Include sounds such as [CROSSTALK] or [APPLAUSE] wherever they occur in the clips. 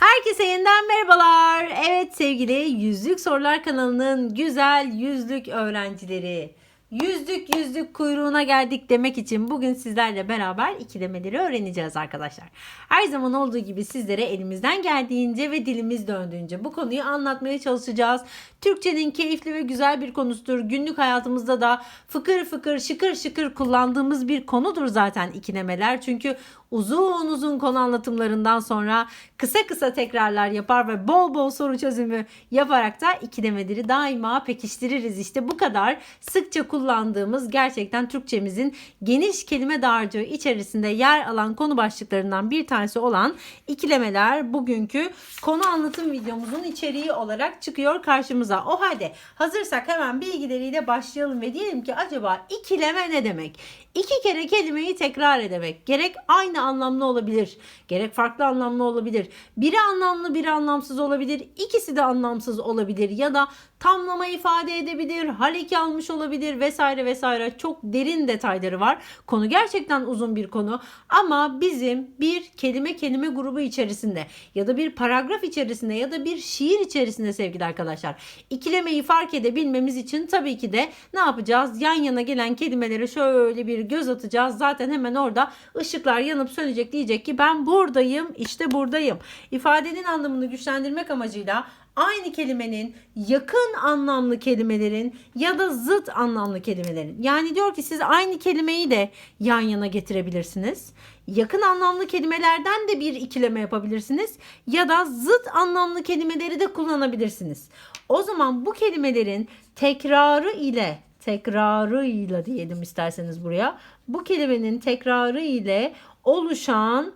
Herkese yeniden merhabalar. Evet sevgili Yüzlük Sorular kanalının güzel yüzlük öğrencileri. Yüzlük yüzlük kuyruğuna geldik demek için bugün sizlerle beraber ikilemeleri öğreneceğiz arkadaşlar. Her zaman olduğu gibi sizlere elimizden geldiğince ve dilimiz döndüğünce bu konuyu anlatmaya çalışacağız. Türkçenin keyifli ve güzel bir konusudur. Günlük hayatımızda da fıkır fıkır şıkır şıkır kullandığımız bir konudur zaten ikilemeler. Çünkü uzun uzun konu anlatımlarından sonra kısa kısa tekrarlar yapar ve bol bol soru çözümü yaparak da ikilemeleri daima pekiştiririz. İşte bu kadar sıkça kullandığımız gerçekten Türkçemizin geniş kelime dağarcığı içerisinde yer alan konu başlıklarından bir tanesi olan ikilemeler bugünkü konu anlatım videomuzun içeriği olarak çıkıyor karşımıza. O halde hazırsak hemen bilgileriyle başlayalım ve diyelim ki acaba ikileme ne demek? İki kere kelimeyi tekrar edemek. Gerek aynı anlamlı olabilir, gerek farklı anlamlı olabilir. Biri anlamlı, biri anlamsız olabilir. İkisi de anlamsız olabilir ya da tamlama ifade edebilir, haleki almış olabilir vesaire vesaire. Çok derin detayları var. Konu gerçekten uzun bir konu ama bizim bir kelime kelime grubu içerisinde ya da bir paragraf içerisinde ya da bir şiir içerisinde sevgili arkadaşlar ikilemeyi fark edebilmemiz için tabii ki de ne yapacağız? Yan yana gelen kelimelere şöyle bir göz atacağız. Zaten hemen orada ışıklar yanıp sönecek diyecek ki ben buradayım işte buradayım. İfadenin anlamını güçlendirmek amacıyla aynı kelimenin yakın anlamlı kelimelerin ya da zıt anlamlı kelimelerin. Yani diyor ki siz aynı kelimeyi de yan yana getirebilirsiniz. Yakın anlamlı kelimelerden de bir ikileme yapabilirsiniz ya da zıt anlamlı kelimeleri de kullanabilirsiniz. O zaman bu kelimelerin tekrarı ile tekrarıyla diyelim isterseniz buraya. Bu kelimenin tekrarı ile oluşan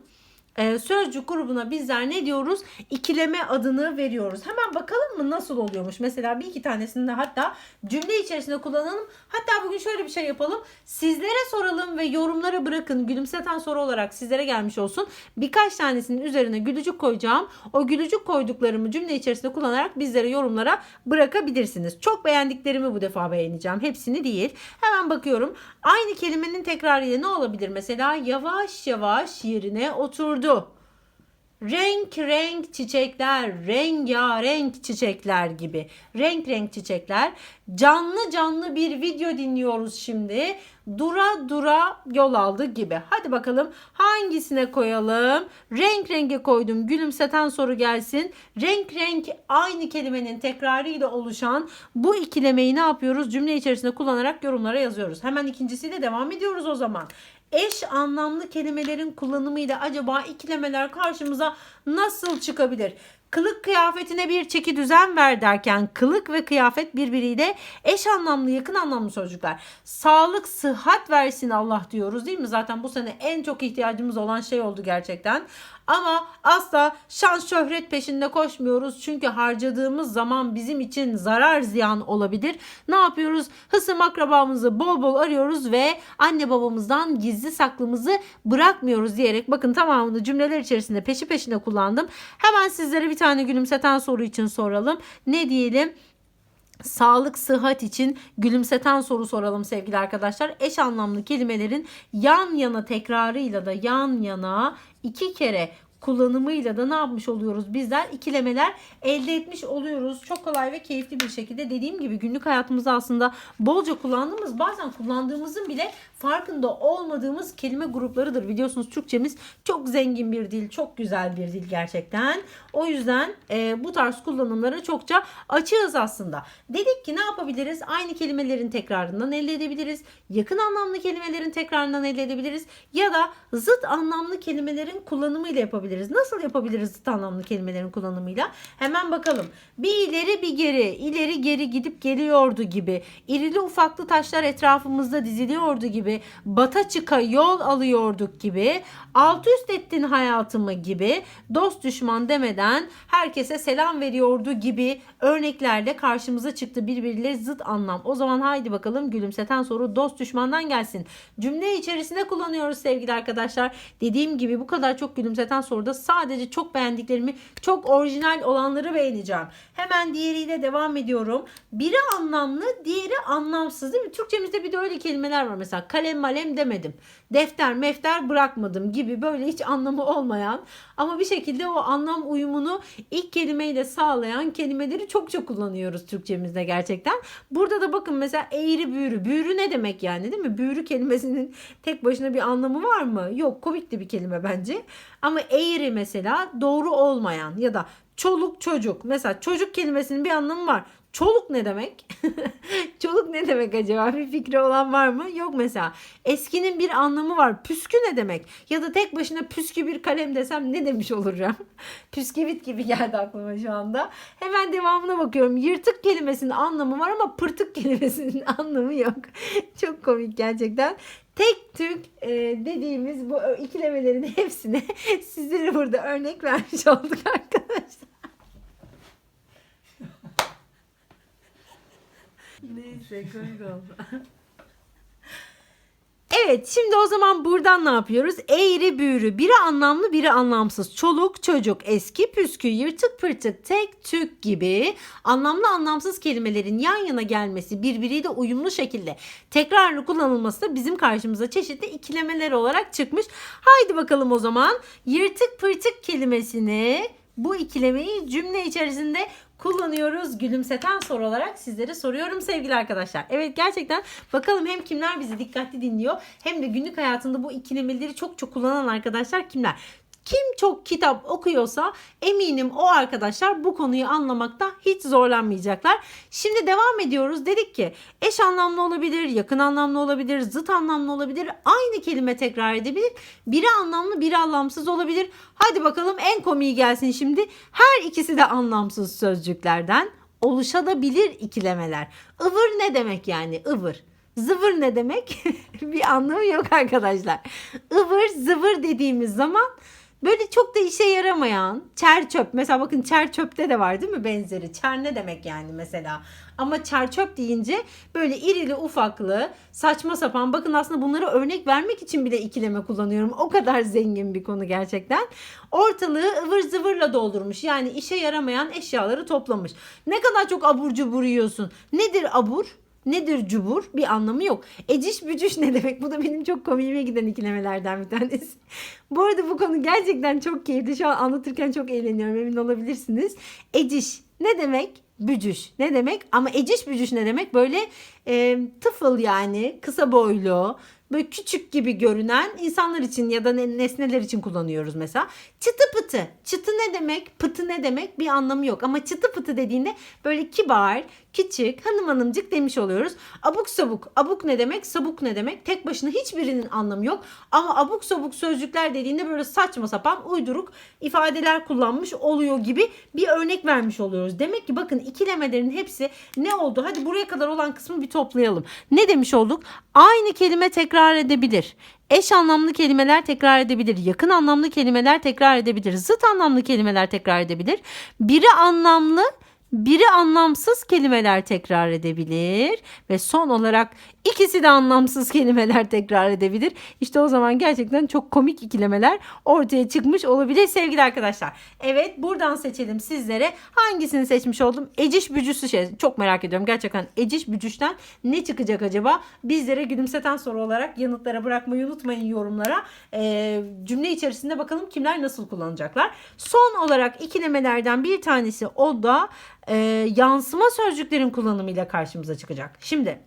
e, sözcük grubuna bizler ne diyoruz? İkileme adını veriyoruz. Hemen bakalım mı nasıl oluyormuş? Mesela bir iki tanesini de hatta cümle içerisinde kullanalım. Hatta bugün şöyle bir şey yapalım. Sizlere soralım ve yorumlara bırakın. Gülümseten soru olarak sizlere gelmiş olsun. Birkaç tanesinin üzerine gülücük koyacağım. O gülücük koyduklarımı cümle içerisinde kullanarak bizlere yorumlara bırakabilirsiniz. Çok beğendiklerimi bu defa beğeneceğim. Hepsini değil. Hemen bakıyorum. Aynı kelimenin tekrarıyla ne olabilir? Mesela yavaş yavaş yerine oturdu. Renk renk çiçekler, rengarenk çiçekler gibi. Renk renk çiçekler. Canlı canlı bir video dinliyoruz şimdi. Dura dura yol aldı gibi. Hadi bakalım hangisine koyalım? Renk renge koydum. Gülümseten soru gelsin. Renk renk aynı kelimenin tekrarıyla oluşan bu ikilemeyi ne yapıyoruz? Cümle içerisinde kullanarak yorumlara yazıyoruz. Hemen ikincisiyle devam ediyoruz o zaman eş anlamlı kelimelerin kullanımıyla acaba ikilemeler karşımıza nasıl çıkabilir? Kılık kıyafetine bir çeki düzen ver derken kılık ve kıyafet birbiriyle eş anlamlı yakın anlamlı sözcükler. Sağlık sıhhat versin Allah diyoruz değil mi? Zaten bu sene en çok ihtiyacımız olan şey oldu gerçekten. Ama asla şans şöhret peşinde koşmuyoruz. Çünkü harcadığımız zaman bizim için zarar ziyan olabilir. Ne yapıyoruz? Hısım akrabamızı bol bol arıyoruz ve anne babamızdan gizli saklımızı bırakmıyoruz diyerek bakın tamamını cümleler içerisinde peşi peşine kullandım. Hemen sizlere bir tane gülümseten soru için soralım. Ne diyelim? Sağlık, sıhhat için gülümseten soru soralım sevgili arkadaşlar. Eş anlamlı kelimelerin yan yana tekrarıyla da yan yana iki kere kullanımıyla da ne yapmış oluyoruz bizler? ikilemeler elde etmiş oluyoruz. Çok kolay ve keyifli bir şekilde dediğim gibi günlük hayatımızda aslında bolca kullandığımız bazen kullandığımızın bile farkında olmadığımız kelime gruplarıdır. Biliyorsunuz Türkçemiz çok zengin bir dil, çok güzel bir dil gerçekten. O yüzden e, bu tarz kullanımlara çokça açığız aslında. Dedik ki ne yapabiliriz? Aynı kelimelerin tekrarından elde edebiliriz. Yakın anlamlı kelimelerin tekrarından elde edebiliriz. Ya da zıt anlamlı kelimelerin kullanımıyla yapabiliriz. Nasıl yapabiliriz zıt anlamlı kelimelerin kullanımıyla? Hemen bakalım. Bir ileri bir geri, ileri geri gidip geliyordu gibi. İrili ufaklı taşlar etrafımızda diziliyordu gibi gibi, bata çıka yol alıyorduk gibi, alt üst ettin hayatımı gibi, dost düşman demeden herkese selam veriyordu gibi örneklerle karşımıza çıktı birbiriyle zıt anlam. O zaman haydi bakalım gülümseten soru dost düşmandan gelsin. Cümle içerisinde kullanıyoruz sevgili arkadaşlar. Dediğim gibi bu kadar çok gülümseten soru soruda sadece çok beğendiklerimi, çok orijinal olanları beğeneceğim. Hemen diğeriyle devam ediyorum. Biri anlamlı, diğeri anlamsız değil mi? Türkçemizde bir de öyle kelimeler var mesela. Kalem malem demedim. Defter mefter bırakmadım gibi böyle hiç anlamı olmayan ama bir şekilde o anlam uyumunu ilk kelimeyle sağlayan kelimeleri çok çok kullanıyoruz Türkçemizde gerçekten. Burada da bakın mesela eğri büğrü. Büğrü ne demek yani değil mi? Büğrü kelimesinin tek başına bir anlamı var mı? Yok komik de bir kelime bence. Ama eğri mesela doğru olmayan ya da çoluk çocuk. Mesela çocuk kelimesinin bir anlamı var. Çoluk ne demek? [LAUGHS] Çoluk ne demek acaba? Bir fikri olan var mı? Yok mesela. Eskinin bir anlamı var. Püskü ne demek? Ya da tek başına püskü bir kalem desem ne demiş olacağım? [LAUGHS] Püskevit gibi geldi aklıma şu anda. Hemen devamına bakıyorum. Yırtık kelimesinin anlamı var ama pırtık [LAUGHS] kelimesinin anlamı yok. Çok komik gerçekten. Tek tük e, dediğimiz bu ikilemelerin hepsine sizlere burada örnek vermiş olduk arkadaşlar. Neyse komik oldu. [LAUGHS] Evet şimdi o zaman buradan ne yapıyoruz? Eğri büğrü biri anlamlı biri anlamsız. Çoluk çocuk eski püskü yırtık pırtık tek tük gibi anlamlı anlamsız kelimelerin yan yana gelmesi birbiriyle uyumlu şekilde tekrarlı kullanılması da bizim karşımıza çeşitli ikilemeler olarak çıkmış. Haydi bakalım o zaman yırtık pırtık kelimesini bu ikilemeyi cümle içerisinde kullanıyoruz. Gülümseten soru olarak sizlere soruyorum sevgili arkadaşlar. Evet gerçekten bakalım hem kimler bizi dikkatli dinliyor hem de günlük hayatında bu ikilemeleri çok çok kullanan arkadaşlar kimler? Kim çok kitap okuyorsa eminim o arkadaşlar bu konuyu anlamakta hiç zorlanmayacaklar. Şimdi devam ediyoruz. Dedik ki eş anlamlı olabilir, yakın anlamlı olabilir, zıt anlamlı olabilir. Aynı kelime tekrar edebilir. Biri anlamlı, biri anlamsız olabilir. Hadi bakalım en komiği gelsin şimdi. Her ikisi de anlamsız sözcüklerden oluşabilir ikilemeler. Ivır ne demek yani? Ivır. Zıvır ne demek? [LAUGHS] bir anlamı yok arkadaşlar. Ivır zıvır dediğimiz zaman böyle çok da işe yaramayan çer çöp. Mesela bakın çer çöpte de var değil mi benzeri? Çer ne demek yani mesela? Ama çer çöp deyince böyle irili ufaklı saçma sapan bakın aslında bunları örnek vermek için bile ikileme kullanıyorum. O kadar zengin bir konu gerçekten. Ortalığı ıvır zıvırla doldurmuş. Yani işe yaramayan eşyaları toplamış. Ne kadar çok abur cubur yiyorsun. Nedir abur? Nedir cubur? Bir anlamı yok. Eciş bücüş ne demek? Bu da benim çok komiğime giden ikilemelerden bir tanesi. [LAUGHS] bu arada bu konu gerçekten çok keyifli. Şu an anlatırken çok eğleniyorum emin olabilirsiniz. Eciş ne demek? Bücüş ne demek? Ama eciş bücüş ne demek? Böyle e, tıfıl yani kısa boylu böyle küçük gibi görünen insanlar için ya da nesneler için kullanıyoruz mesela. Çıtı pıtı. Çıtı ne demek? Pıtı ne demek? Bir anlamı yok. Ama çıtı pıtı dediğinde böyle kibar, küçük, hanım hanımcık demiş oluyoruz. Abuk sabuk. Abuk ne demek? Sabuk ne demek? Tek başına hiçbirinin anlamı yok. Ama abuk sabuk sözcükler dediğinde böyle saçma sapan uyduruk ifadeler kullanmış oluyor gibi bir örnek vermiş oluyoruz. Demek ki bakın ikilemelerin hepsi ne oldu? Hadi buraya kadar olan kısmı bir toplayalım. Ne demiş olduk? Aynı kelime tekrar edebilir. Eş anlamlı kelimeler tekrar edebilir. Yakın anlamlı kelimeler tekrar edebilir. Zıt anlamlı kelimeler tekrar edebilir. Biri anlamlı, biri anlamsız kelimeler tekrar edebilir ve son olarak ikisi de anlamsız kelimeler [LAUGHS] tekrar edebilir. İşte o zaman gerçekten çok komik ikilemeler ortaya çıkmış olabilir sevgili arkadaşlar. Evet buradan seçelim sizlere. Hangisini seçmiş oldum? Eciş bücüsü şey çok merak ediyorum. Gerçekten eciş bücüşten ne çıkacak acaba? Bizlere gülümseten soru olarak yanıtlara bırakmayı unutmayın yorumlara. Ee, cümle içerisinde bakalım kimler nasıl kullanacaklar. Son olarak ikilemelerden bir tanesi o da e, yansıma sözcüklerin kullanımıyla karşımıza çıkacak. Şimdi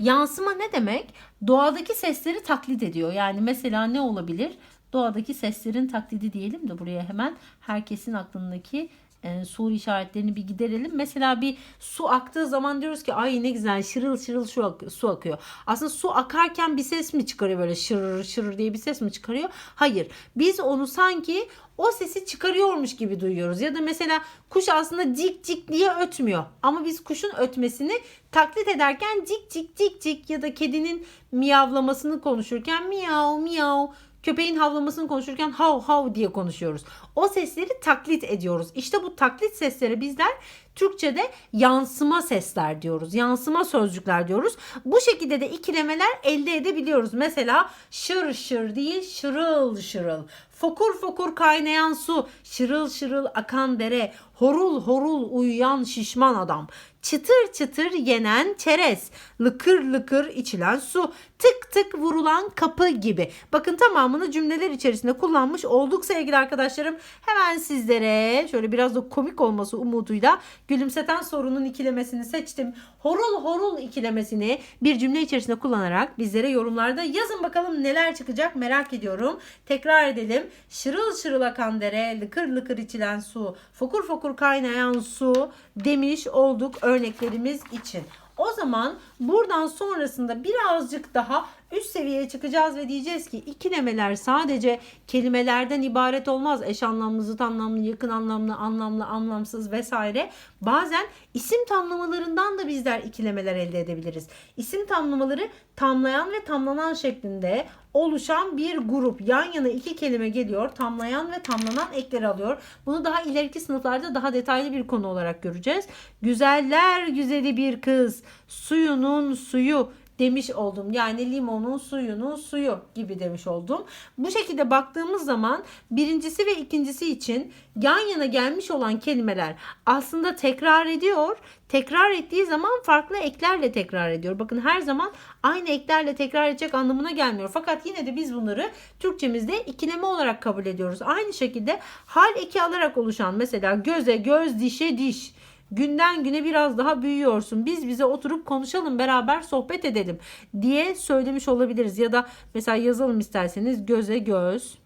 yansıma ne demek? Doğadaki sesleri taklit ediyor. Yani mesela ne olabilir? Doğadaki seslerin taklidi diyelim de buraya hemen herkesin aklındaki e, soru işaretlerini bir giderelim. Mesela bir su aktığı zaman diyoruz ki ay ne güzel şırıl şırıl su, ak- su akıyor. Aslında su akarken bir ses mi çıkarıyor böyle şırır şırır diye bir ses mi çıkarıyor? Hayır. Biz onu sanki o sesi çıkarıyormuş gibi duyuyoruz. Ya da mesela kuş aslında cik cik diye ötmüyor. Ama biz kuşun ötmesini taklit ederken cik cik cik cik ya da kedinin miyavlamasını konuşurken miyav miyav Köpeğin havlamasını konuşurken hav hav diye konuşuyoruz. O sesleri taklit ediyoruz. İşte bu taklit sesleri bizler Türkçe'de yansıma sesler diyoruz. Yansıma sözcükler diyoruz. Bu şekilde de ikilemeler elde edebiliyoruz. Mesela şır şır değil şırıl şırıl. Fokur fokur kaynayan su, şırıl şırıl akan dere, horul horul uyuyan şişman adam, çıtır çıtır yenen çerez, lıkır lıkır içilen su, tık tık vurulan kapı gibi. Bakın tamamını cümleler içerisinde kullanmış olduk sevgili arkadaşlarım. Hemen sizlere şöyle biraz da komik olması umuduyla gülümseten sorunun ikilemesini seçtim. Horul horul ikilemesini bir cümle içerisinde kullanarak bizlere yorumlarda yazın bakalım neler çıkacak merak ediyorum. Tekrar edelim. Şırıl şırıl akan dere, lıkır lıkır içilen su, fokur fokur kaynayan su demiş olduk örneklerimiz için. O zaman buradan sonrasında birazcık daha üst seviyeye çıkacağız ve diyeceğiz ki ikilemeler sadece kelimelerden ibaret olmaz. Eş anlamlı, zıt anlamlı, yakın anlamlı, anlamlı, anlamsız vesaire. Bazen isim tamlamalarından da bizler ikilemeler elde edebiliriz. İsim tamlamaları tamlayan ve tamlanan şeklinde oluşan bir grup. Yan yana iki kelime geliyor. Tamlayan ve tamlanan ekleri alıyor. Bunu daha ileriki sınıflarda daha detaylı bir konu olarak göreceğiz. Güzeller güzeli bir kız. Suyunun suyu demiş oldum. Yani limonun suyunun suyu gibi demiş oldum. Bu şekilde baktığımız zaman birincisi ve ikincisi için yan yana gelmiş olan kelimeler aslında tekrar ediyor. Tekrar ettiği zaman farklı eklerle tekrar ediyor. Bakın her zaman aynı eklerle tekrar edecek anlamına gelmiyor. Fakat yine de biz bunları Türkçemizde ikileme olarak kabul ediyoruz. Aynı şekilde hal eki alarak oluşan mesela göze göz, dişe diş günden güne biraz daha büyüyorsun. Biz bize oturup konuşalım, beraber sohbet edelim diye söylemiş olabiliriz. Ya da mesela yazalım isterseniz göze göz.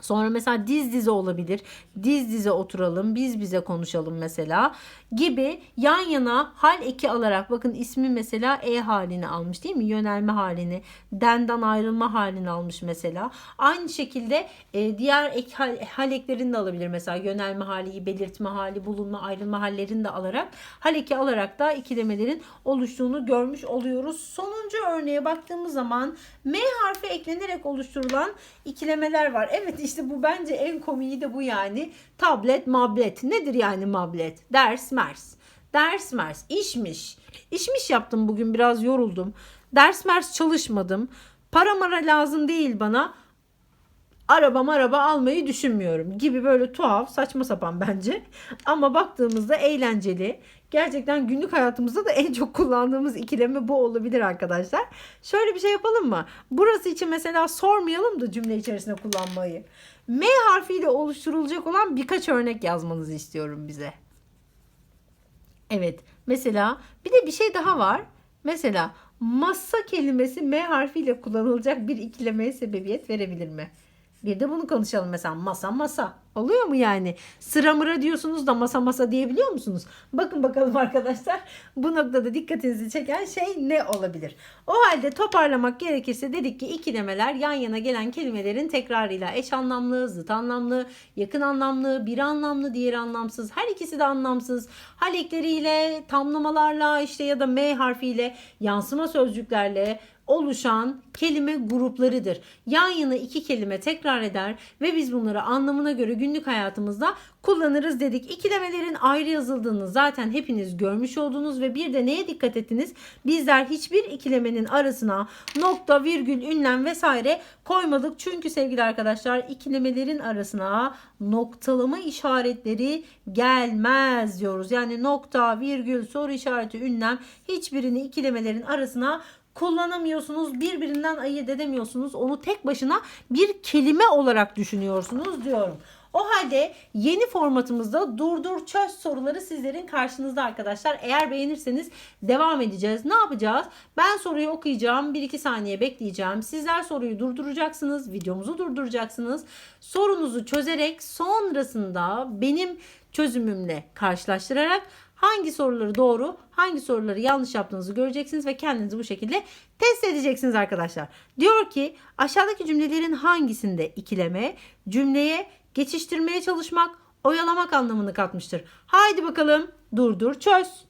Sonra mesela diz dize olabilir. Diz dize oturalım, biz bize konuşalım mesela gibi yan yana hal eki alarak bakın ismi mesela e halini almış değil mi? Yönelme halini, denden ayrılma halini almış mesela. Aynı şekilde e, diğer ek hal, hal eklerini de alabilir mesela yönelme hali, belirtme hali, bulunma, ayrılma hallerini de alarak hal eki alarak da ikilemelerin oluştuğunu görmüş oluyoruz. Sonuncu örneğe baktığımız zaman M harfi eklenerek oluşturulan ikilemeler var. Evet işte bu bence en komiği de bu yani. Tablet, mablet. Nedir yani mablet? Ders, mers. Ders, mers. İşmiş. İşmiş yaptım bugün biraz yoruldum. Ders, mers çalışmadım. Para mara lazım değil bana. Araba araba almayı düşünmüyorum gibi böyle tuhaf saçma sapan bence. Ama baktığımızda eğlenceli. Gerçekten günlük hayatımızda da en çok kullandığımız ikileme bu olabilir arkadaşlar. Şöyle bir şey yapalım mı? Burası için mesela sormayalım da cümle içerisinde kullanmayı. M harfiyle oluşturulacak olan birkaç örnek yazmanızı istiyorum bize. Evet. Mesela bir de bir şey daha var. Mesela masa kelimesi M harfiyle kullanılacak bir ikilemeye sebebiyet verebilir mi? Bir de bunu konuşalım mesela masa masa. Oluyor mu yani? Sıra mıra diyorsunuz da masa masa diyebiliyor musunuz? Bakın bakalım [LAUGHS] arkadaşlar bu noktada dikkatinizi çeken şey ne olabilir? O halde toparlamak gerekirse dedik ki ikilemeler yan yana gelen kelimelerin tekrarıyla eş anlamlı, zıt anlamlı, yakın anlamlı, bir anlamlı, diğer anlamsız. Her ikisi de anlamsız. Hal ekleriyle, tamlamalarla işte ya da M harfiyle, yansıma sözcüklerle oluşan kelime gruplarıdır. Yan yana iki kelime tekrar eder ve biz bunları anlamına göre günlük hayatımızda kullanırız dedik. İkilemelerin ayrı yazıldığını zaten hepiniz görmüş oldunuz ve bir de neye dikkat ettiniz? Bizler hiçbir ikilemenin arasına nokta, virgül, ünlem vesaire koymadık. Çünkü sevgili arkadaşlar ikilemelerin arasına noktalama işaretleri gelmez diyoruz. Yani nokta, virgül, soru işareti, ünlem hiçbirini ikilemelerin arasına kullanamıyorsunuz. Birbirinden ayırt edemiyorsunuz. Onu tek başına bir kelime olarak düşünüyorsunuz diyorum. O halde yeni formatımızda durdur çöz soruları sizlerin karşınızda arkadaşlar. Eğer beğenirseniz devam edeceğiz. Ne yapacağız? Ben soruyu okuyacağım. 1-2 saniye bekleyeceğim. Sizler soruyu durduracaksınız. Videomuzu durduracaksınız. Sorunuzu çözerek sonrasında benim çözümümle karşılaştırarak hangi soruları doğru, hangi soruları yanlış yaptığınızı göreceksiniz ve kendinizi bu şekilde test edeceksiniz arkadaşlar. Diyor ki aşağıdaki cümlelerin hangisinde ikileme cümleye geçiştirmeye çalışmak, oyalamak anlamını katmıştır. Haydi bakalım durdur çöz.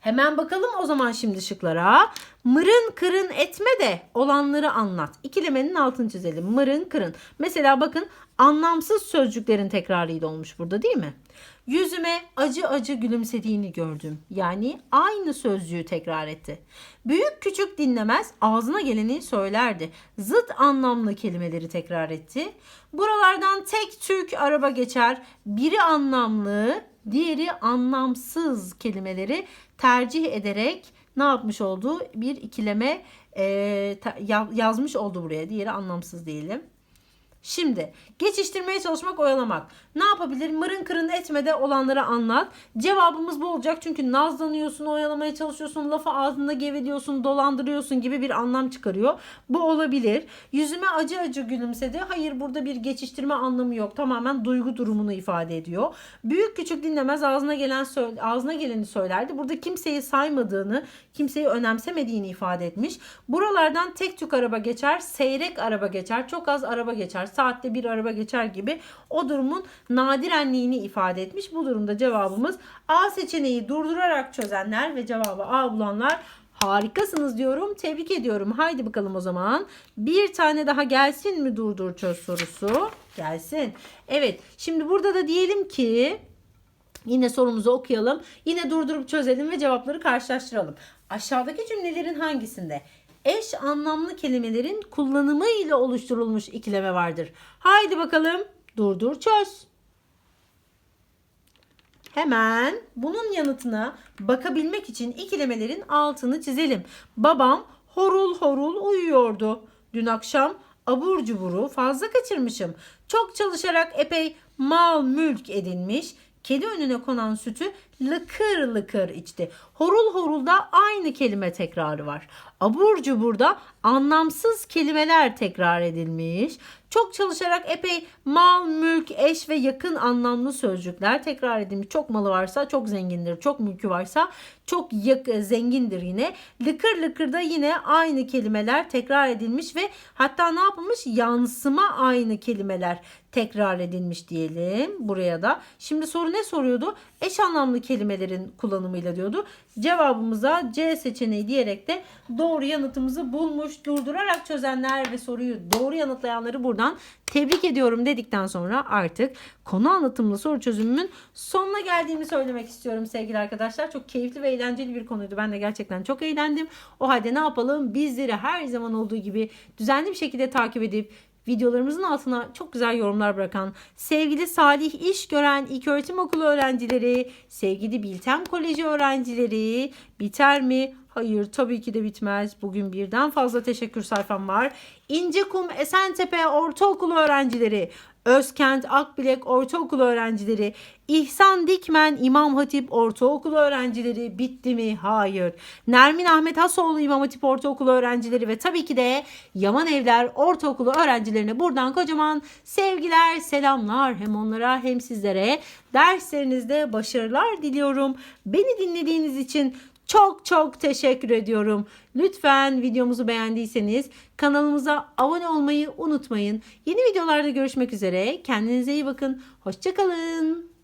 Hemen bakalım o zaman şimdi şıklara. Mırın kırın etme de olanları anlat. İkilemenin altını çizelim. Mırın kırın. Mesela bakın anlamsız sözcüklerin tekrarıyla olmuş burada değil mi? Yüzüme acı acı gülümsediğini gördüm. Yani aynı sözcüğü tekrar etti. Büyük küçük dinlemez ağzına geleni söylerdi. Zıt anlamlı kelimeleri tekrar etti. Buralardan tek tük araba geçer. Biri anlamlı, diğeri anlamsız kelimeleri tercih ederek ne yapmış oldu? Bir ikileme e, yazmış oldu buraya. Diğeri anlamsız diyelim. Şimdi geçiştirmeye çalışmak oyalamak. Ne yapabilir? Mırın kırın etmede olanları anlat. Cevabımız bu olacak çünkü nazlanıyorsun, oyalamaya çalışıyorsun, lafı ağzında geveliyorsun, dolandırıyorsun gibi bir anlam çıkarıyor. Bu olabilir. Yüzüme acı acı gülümsedi. Hayır burada bir geçiştirme anlamı yok. Tamamen duygu durumunu ifade ediyor. Büyük küçük dinlemez ağzına gelen ağzına geleni söylerdi. Burada kimseyi saymadığını, kimseyi önemsemediğini ifade etmiş. Buralardan tek tük araba geçer, seyrek araba geçer, çok az araba geçer, saatte bir araba geçer gibi o durumun nadirenliğini ifade etmiş. Bu durumda cevabımız A seçeneği durdurarak çözenler ve cevabı A bulanlar Harikasınız diyorum. Tebrik ediyorum. Haydi bakalım o zaman. Bir tane daha gelsin mi durdur çöz sorusu? Gelsin. Evet. Şimdi burada da diyelim ki Yine sorumuzu okuyalım. Yine durdurup çözelim ve cevapları karşılaştıralım. Aşağıdaki cümlelerin hangisinde eş anlamlı kelimelerin kullanımı ile oluşturulmuş ikileme vardır? Haydi bakalım durdur çöz. Hemen bunun yanıtına bakabilmek için ikilemelerin altını çizelim. Babam horul horul uyuyordu. Dün akşam abur cuburu fazla kaçırmışım. Çok çalışarak epey mal mülk edinmiş. Kedi önüne konan sütü lıkır lıkır içti. Horul horulda aynı kelime tekrarı var. Abur cuburda anlamsız kelimeler tekrar edilmiş. Çok çalışarak epey mal, mülk, eş ve yakın anlamlı sözcükler tekrar edilmiş. Çok malı varsa çok zengindir. Çok mülkü varsa çok yak- zengindir yine. Lıkır lıkırda yine aynı kelimeler tekrar edilmiş ve hatta ne yapılmış? Yansıma aynı kelimeler tekrar edilmiş diyelim buraya da. Şimdi soru ne soruyordu? Eş anlamlı kelimelerin kullanımıyla diyordu. Cevabımıza C seçeneği diyerek de doğru yanıtımızı bulmuş. Durdurarak çözenler ve soruyu doğru yanıtlayanları buradan tebrik ediyorum dedikten sonra artık konu anlatımlı soru çözümümün sonuna geldiğimi söylemek istiyorum sevgili arkadaşlar. Çok keyifli ve eğlenceli bir konuydu. Ben de gerçekten çok eğlendim. O halde ne yapalım? Bizleri her zaman olduğu gibi düzenli bir şekilde takip edip videolarımızın altına çok güzel yorumlar bırakan sevgili Salih İş Gören İlköğretim Okulu öğrencileri, sevgili Biltem Koleji öğrencileri, biter mi? Hayır tabii ki de bitmez. Bugün birden fazla teşekkür sayfam var. İncekum Esentepe Ortaokulu öğrencileri, Özkent Akbilek Ortaokulu öğrencileri, İhsan Dikmen İmam Hatip Ortaokulu öğrencileri bitti mi? Hayır. Nermin Ahmet Hasoğlu İmam Hatip Ortaokulu öğrencileri ve tabii ki de Yaman Evler Ortaokulu öğrencilerine buradan kocaman sevgiler, selamlar hem onlara hem sizlere. Derslerinizde başarılar diliyorum. Beni dinlediğiniz için çok çok teşekkür ediyorum. Lütfen videomuzu beğendiyseniz kanalımıza abone olmayı unutmayın. Yeni videolarda görüşmek üzere. Kendinize iyi bakın. Hoşçakalın.